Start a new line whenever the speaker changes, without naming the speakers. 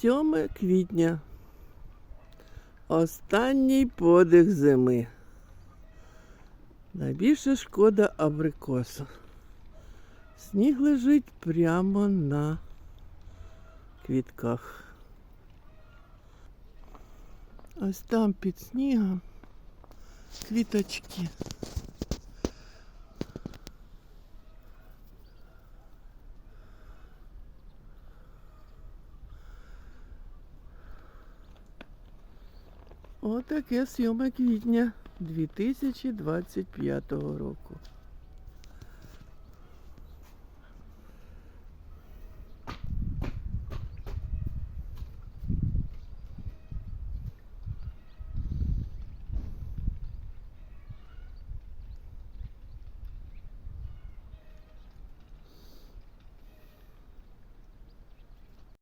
7 квітня. Останній подих зими. Найбільше шкода абрикосу. Сніг лежить прямо на квітках. Ось там під снігом квіточки. Отаке 7 квітня 2025 року.